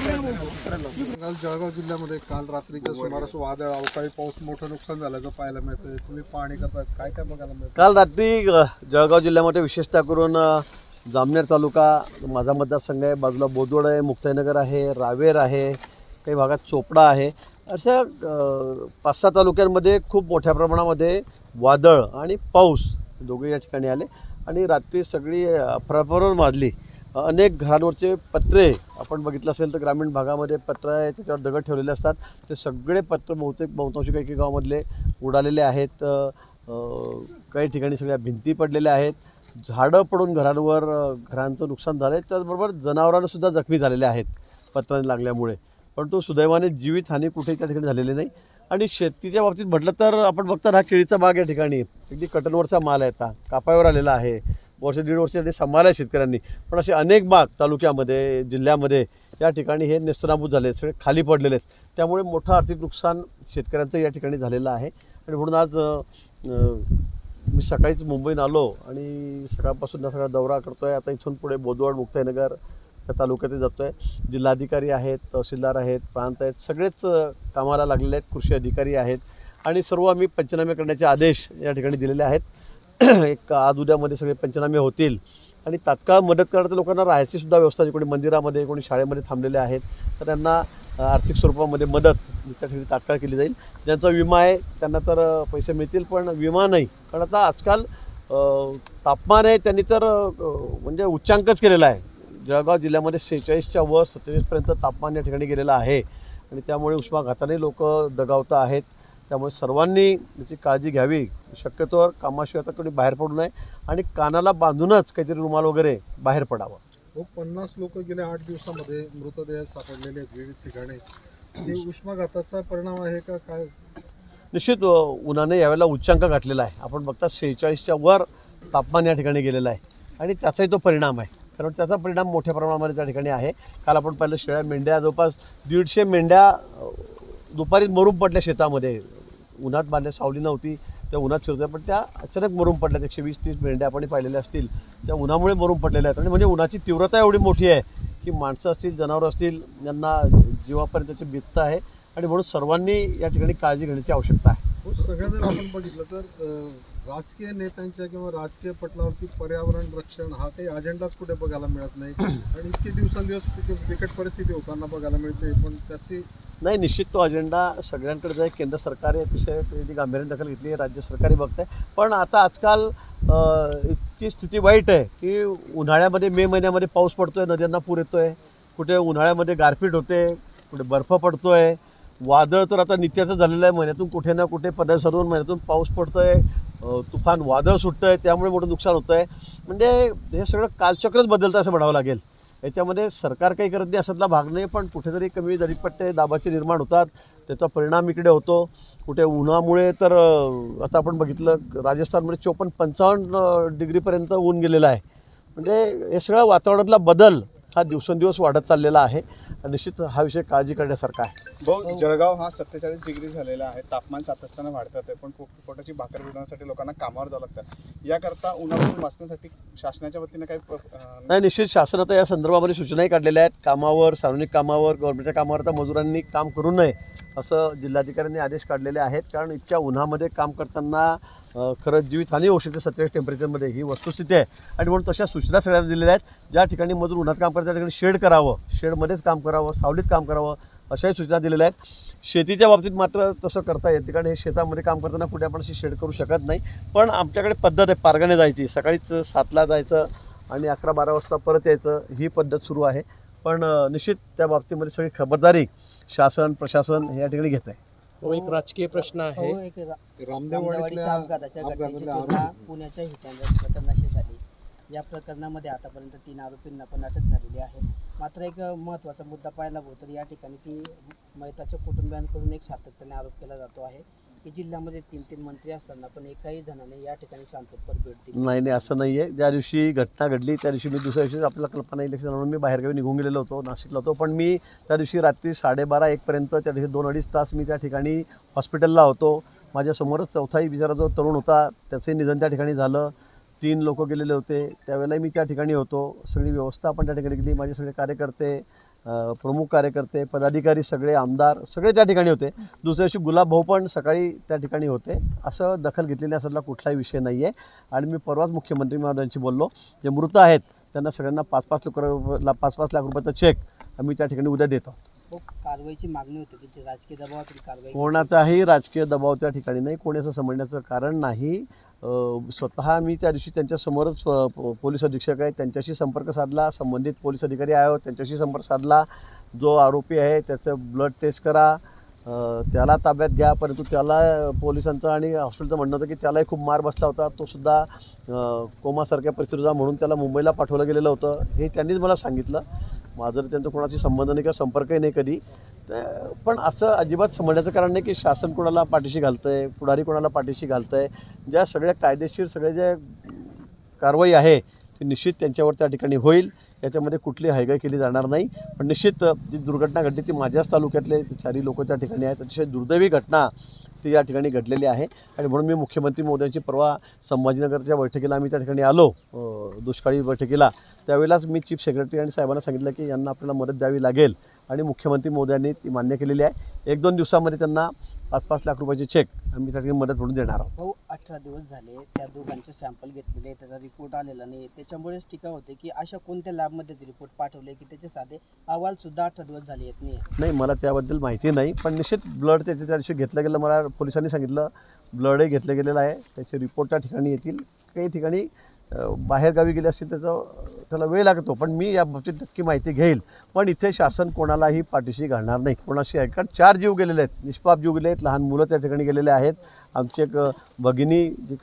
काल जळगाव जिल्ह्यामध्ये काल रात्रीच्या सुमारास वादळ अवकाळी पाऊस मोठं नुकसान झाल्याचं पाहायला मिळतंय. तुम्ही पाहणी करता काय काय बघायला मिळतं काल रात्री जळगाव जिल्ह्यामध्ये विशेषतः करून जामनेर तालुका माझा मतदारसंघ आहे बाजूला बोदवड आहे मुक्ताईनगर आहे रावेर आहे काही भागात चोपडा आहे. अशा पाच सहा तालुक्यांमध्ये खूप मोठ्या प्रमाणामध्ये वादळ आणि पाऊस दोघे या ठिकाणी आले. आणि रात्री सगळी अफराफर माजली अनेक घरांवरचे पत्रे आपण बघितलं असेल तर ग्रामीण भागामध्ये पत्र आहे त्याच्यावर दगड ठेवलेले असतात. ते सगळे पत्र बहुतेक बहुतांशी काही काही गावामधले उडालेले आहेत. काही ठिकाणी सगळ्या भिंती पडलेल्या आहेत. झाडं पडून घरांवर घरांचं नुकसान झालं आहे त्याचबरोबर जनावरांनासुद्धा जखमी झालेले आहेत पत्राने लागल्यामुळे. परंतु सुदैवाने जीवितहानी कुठेही त्या ठिकाणी झालेली नाही. आणि शेतीच्या बाबतीत म्हटलं तर आपण बघता हा केळीचा बाग या ठिकाणी. अगदी कटनवरचा माल आहे आता. कापावर आलेला आहे. वर्ष दीड वर्ष त्यांनी सांभाळलं आहे शेतकऱ्यांनी. पण असे अनेक बाग तालुक्यामध्ये जिल्ह्यामध्ये या ठिकाणी हे नेस्तनाबूत झाले सगळे खाली पडलेले आहेत. त्यामुळे मोठं आर्थिक नुकसान शेतकऱ्यांचं या ठिकाणी झालेलं आहे. आणि म्हणून आज मी सकाळीच मुंबईत आलो आणि सकाळपासून हा सगळा दौरा करतो आहे आता इथून पुढे बोदवड मुक्ताईनगर त्या तालुक्यात जातो आहे जिल्हाधिकारी आहेत तहसीलदार आहेत प्रांत आहेत सगळेच कामाला लागलेले आहेत. कृषी अधिकारी आहेत. आणि सर्व आम्ही पंचनामे करण्याचे आदेश या ठिकाणी दिलेले आहेत. एक आज उद्यामध्ये सगळे पंचनामे होतील. आणि तात्काळ मदत करणाऱ्या लोकांना राहायची सुद्धा व्यवस्था आहे. कोणी मंदिरामध्ये कोणी शाळेमध्ये थांबलेले आहेत. तर त्यांना आर्थिक स्वरूपामध्ये मदत त्या ठिकाणी तात्काळ केली जाईल. ज्यांचा विमा आहे त्यांना तर पैसे मिळतील पण विमा नाही. कारण आता आजकाल तापमान आहे त्यांनी तर म्हणजे उच्चांकच केलेला आहे. जळगाव जिल्ह्यामध्ये सेहेचाळीसच्या वर सत्तेचाळीसपर्यंत तापमान या ठिकाणी गेलेलं आहे. आणि त्यामुळे उष्माघाताने लोक दगावत आहेत. त्यामुळे सर्वांनी त्याची काळजी घ्यावी. शक्यतोवर कामाशिवाय आता कोणी बाहेर पडू नये. आणि कानाला बांधूनच काहीतरी रुमाल वगैरे बाहेर पडावं. हो पन्नास लोक गेल्या आठ दिवसामध्ये मृतदेह सापडलेले आहेत विविध ठिकाणी. हे उष्माघाताचा परिणाम आहे का? काय? निश्चित उन्हाने यावेळेला उच्चांक गाठलेला आहे. आपण बघता सेहेचाळीसच्या वर तापमान या ठिकाणी गेलेलं आहे. आणि त्याचाही तो परिणाम आहे. कारण त्याचा परिणाम मोठ्या प्रमाणामध्ये त्या ठिकाणी आहे. काल आपण पाहिलं शेळ्या मेंढ्या जवळपास दीडशे मेंढ्या दुपारी मरून पडल्या शेतामध्ये. उन्हात बांधल्या सावली नव्हती. त्या उन्हात शिरत्या पण त्या अचानक मरून पडल्यात. एकशे वीस तीस मेंढ्या आपण पाहिलेल्या असतील त्या उन्हामुळे मरून पडलेल्या आहेत. आणि म्हणजे उन्हाची तीव्रता एवढी मोठी आहे की माणसं असतील जनावरं असतील यांना जीवापर्यंत त्याची भीत आहे. आणि म्हणून सर्वांनी या ठिकाणी काळजी घेण्याची आवश्यकता आहे. हो सगळ्या जर आपण बघितलं तर राजकीय नेत्यांच्या किंवा राजकीय पटलावरती पर्यावरण रक्षण हा काही अजेंडाच कुठे बघायला मिळत नाही. आणि इतके दिवसांदिवस बिकट परिस्थिती होताना बघायला मिळते पण त्याची नाही निश्चित तो अजेंडा सगळ्यांकडे आहे केंद्र सरकार अतिशय त्याची गांभीर्याने दखल घेतली आहे राज्य सरकारही बघत आहे पण आता आजकाल इतकी स्थिती वाईट आहे की उन्हाळ्यामध्ये मे महिन्यामध्ये पाऊस पडतोय नद्यांना पूर येतोय. कुठे उन्हाळ्यामध्ये गारपीट होते कुठे बर्फ पडतोय. वादळ तर आता नित्याचं झालेलं आहे. महिन्यातून कुठे ना कुठे पंधरा दोन महिन्यातून पाऊस पडतोय. आहे तुफान वादळ सुटतंय. त्यामुळे मोठं नुकसान होतं आहे म्हणजे हे सगळं कालचक्रच बदलतं असं म्हणावं लागेल. याच्यामध्ये सरकार काही करत नाही असातला भाग नाही पण कुठेतरी कमी दरीपट्टे दाबाचे निर्माण होतात. त्याचा परिणाम इकडे होतो. कुठे उन्हामुळे तर आता आपण बघितलं राजस्थानमध्ये चोपन्न पंचावन्न डिग्रीपर्यंत ऊन गेलेलं आहे. म्हणजे हे सगळं वातावरणातला बदल हा दिवसेंदिवस वाढत चाललेला आहे. निश्चित हा विषय काळजी करण्यासारखा आहे. भाऊ जळगाव हा सत्तेचाळीस डिग्री झालेला आहे. तापमान सातत्यानं वाढतात आहे पण पोटाची भाकर मिळवण्यासाठी लोकांना कामावर जावं लागतं. याकरता उन्हापासून वाचण्यासाठी शासनाच्या वतीने काही नाही निश्चित शासन आता या संदर्भामध्ये सूचनाही काढलेल्या आहेत. कामावर सार्वजनिक कामावर गव्हर्नमेंटच्या कामावर आता मजुरांनी काम करू नये असं जिल्हाधिकाऱ्यांनी आदेश काढलेले आहेत. कारण इतक्या उन्हामध्ये काम करताना खरंच जीवितहानी होऊ शकते सत्तेचाळीस टेम्परेचरमध्ये ही वस्तुस्थिती आहे. आणि म्हणून तशा सूचना सगळ्यांना दिलेल्या आहेत. ज्या ठिकाणी मजूर उन्हात काम करतात त्या ठिकाणी शेड करावं. शेडमध्येच काम करावं सावलीत काम करावं अशाही सूचना दिलेल्या आहेत. शेतीच्या बाबतीत मात्र तसं करता येते कारण हे शेतामध्ये काम करताना कुठे आपण अशी शेड करू शकत नाही. पण आमच्याकडे पद्धत आहे पारगाने जायची. सकाळीच सातला जायचं आणि अकरा बारा वाजता परत यायचं. ही पद्धत सुरू आहे. पण निश्चित त्या बाबतीमध्ये सगळी खबरदारी शासन प्रशासन या ठिकाणी घेत आहे. तो एक राजकीय प्रश्न आहे. हो, एक रा- रामदेववाडीतल्या रामदेवाडीच्या अपघाताच्या घटनेची अपघातातल्या तुलना आरोपी- पुण्याच्या हिटांच्या प्रकरणाशी झाली. या प्रकरणामध्ये आतापर्यंत तीन आरोपींना पण अटक झालेली आहे. मात्र एक महत्त्वाचा मुद्दा पाहायला होतो तर या ठिकाणी की मयताच्या कुटुंबियांकडून एक सातत्याने आरोप केला जातो आहे. की जिल्ह्यामध्ये तीन तीन मंत्री असताना पण एकाही जणाने या ठिकाणी शांततेवर भेट दिली. नाही नाही असं नाही आहे ज्या दिवशी घटना घडली त्या दिवशी मी दुसऱ्या दिवशी आपल्याला कल्पना इलेक्शन म्हणून मी बाहेरगावी निघून गेलेलो होतो नाशिकला होतो. पण मी त्या दिवशी रात्री साडेबारा एकपर्यंत त्या दिवशी दोन अडीच तास मी त्या ठिकाणी हॉस्पिटलला होतो. माझ्यासमोरच चौथाही बिचारा जो तरुण होता त्याचंही निधन त्या ठिकाणी झालं. तीन लोक गेलेले होते. त्यावेळेला मी त्या ठिकाणी होतो. सगळी व्यवस्था आपण त्या ठिकाणी केली. माझे सगळे कार्यकर्ते प्रमुख कार्यकर्ते पदाधिकारी सगळे आमदार सगळे त्या ठिकाणी होते. दुसऱ्या दिवशी गुलाबभाऊ पण सकाळी त्या ठिकाणी होते. असं दखल घेतलेली असला कुठलाही विषय नाही आहे आणि मी परवाच मुख्यमंत्री महोदयांशी बोललो. जे मृत आहेत त्यांना सगळ्यांना पाच पाच लाख पाच पाच लाख रुपयाचा चेक आम्ही त्या ठिकाणी उद्या देतो आहोत. हो, कारवाईची मागणी होती की राजकीय दबावातील कारवाई कोणाचाही राजकीय दबाव त्या ठिकाणी नाही कोणी असं समजण्याचं कारण नाही. स्वतः मी त्या दिवशी त्यांच्यासमोरच पोलीस अधीक्षक आहे त्यांच्याशी संपर्क साधला संबंधित पोलीस अधिकारी आहे त्यांच्याशी संपर्क साधला. जो आरोपी आहे त्याचं ब्लड टेस्ट करा त्याला ताब्यात घ्या परंतु त्याला पोलिसांचं आणि हॉस्पिटलचं म्हणणं होतं की त्यालाही खूप मार बसला होता. तो सुद्धा कोमासारख्या परिस्थितीचा म्हणून त्याला मुंबईला पाठवलं गेलेलं होतं. हे त्यांनीच मला सांगितलं. माझं त्यांचं कोणाशी संबंध नाही किंवा संपर्कही नाही कधी. तर पण असं अजिबात समजण्याचं कारण नाही की शासन कोणाला पाठीशी घालतं आहे पुढारी कोणाला पाठीशी घालतं आहे ज्या सगळ्या कायदेशीर सगळे ज्या कारवाई आहे ती निश्चित त्यांच्यावर त्या ठिकाणी होईल. याच्यामध्ये कुठली हायगाई केली जाणार नाही. पण निश्चित जी दुर्घटना घडली ती माझ्याच तालुक्यातले चारी लोक त्या ठिकाणी आहेत. अतिशय दुर्दैवी घटना. ती या ठिकाणी घडलेली आहे. आणि म्हणून मी मुख्यमंत्री मोद्यांची परवा संभाजीनगरच्या बैठकीला आम्ही त्या ठिकाणी आलो दुष्काळी बैठकीला. त्यावेळेलाच मी चीफ सेक्रेटरी आणि साहेबांना सांगितलं की यांना आपल्याला मदत द्यावी लागेल. आणि मुख्यमंत्री मोदयांनी ती मान्य केलेली आहे. एक दोन दिवसामध्ये त्यांना पाच पाच लाख रुपयाचे चेक आम्ही त्या ठिकाणी मदत म्हणून देणार आहोत. भाऊ अठरा दिवस झाले त्या दोघांचे सॅम्पल घेतलेले त्याचा रिपोर्ट आलेला नाही. त्याच्यामुळेच टीका होते की अशा कोणत्या लॅबमध्ये ते रिपोर्ट पाठवले की त्याचे साधे अहवाल सुद्धा अठरा दिवस झाले येत नाही नाही मला त्याबद्दल माहिती नाही पण निश्चित ब्लड त्याच्या त्या दिवशी घेतलं गेलं. मला पोलिसांनी सांगितलं ब्लडही घेतलं गेलेलं आहे. त्याचे रिपोर्ट त्या ठिकाणी येतील. काही ठिकाणी बाहेरगावी गेले असतील त्याचा त्याला वेळ लागतो. पण मी याबाबतीत नक्की माहिती घेईल. पण इथे शासन कोणालाही पाठीशी घालणार नाही. कोणाशी आहे कारण चार जीव गेलेले आहेत. निष्पाप जीव गेले आहेत. लहान मुलं त्या ठिकाणी गेलेले आहेत. आमची एक भगिनी जी